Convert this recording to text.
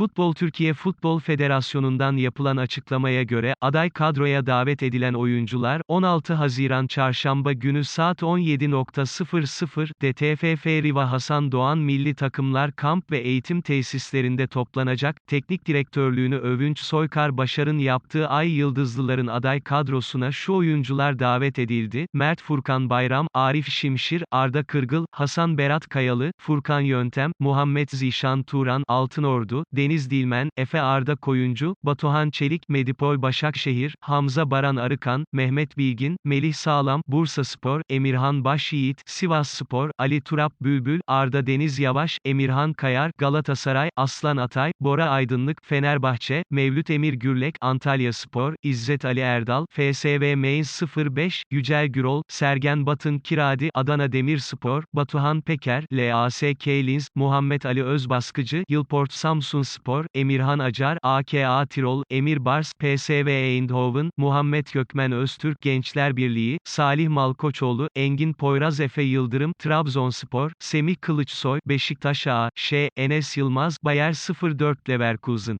Futbol Türkiye Futbol Federasyonu'ndan yapılan açıklamaya göre, aday kadroya davet edilen oyuncular, 16 Haziran Çarşamba günü saat 17.00'de TFF Riva Hasan Doğan Milli Takımlar Kamp ve Eğitim Tesislerinde toplanacak, teknik direktörlüğünü Övünç Soykar Başar'ın yaptığı Ay Yıldızlıların aday kadrosuna şu oyuncular davet edildi, Mert Furkan Bayram, Arif Şimşir, Arda Kırgıl, Hasan Berat Kayalı, Furkan Yöntem, Muhammed Zişan Turan, Altınordu, Deniz Dilmen, Efe Arda Koyuncu, Batuhan Çelik, Medipol Başakşehir, Hamza Baran Arıkan, Mehmet Bilgin, Melih Sağlam, Bursa Spor, Emirhan Başyiğit, Sivas Spor, Ali Turap Bülbül, Arda Deniz Yavaş, Emirhan Kayar, Galatasaray, Aslan Atay, Bora Aydınlık, Fenerbahçe, Mevlüt Emir Gürlek, Antalya Spor, İzzet Ali Erdal, FSV Mainz 05, Yücel Gürol, Sergen Batın Kiradi, Adana Demirspor, Batuhan Peker, LAS Keylins, Muhammed Ali Özbaskıcı, Yılport Samsun Spor, Emirhan Acar, AKA Tirol, Emir Bars, PSV Eindhoven, Muhammed Gökmen Öztürk Gençler Birliği, Salih Malkoçoğlu, Engin Poyraz Efe Yıldırım, Trabzonspor, Semih Kılıçsoy, Beşiktaş A, Ş, Enes Yılmaz, Bayer 04 Leverkusen.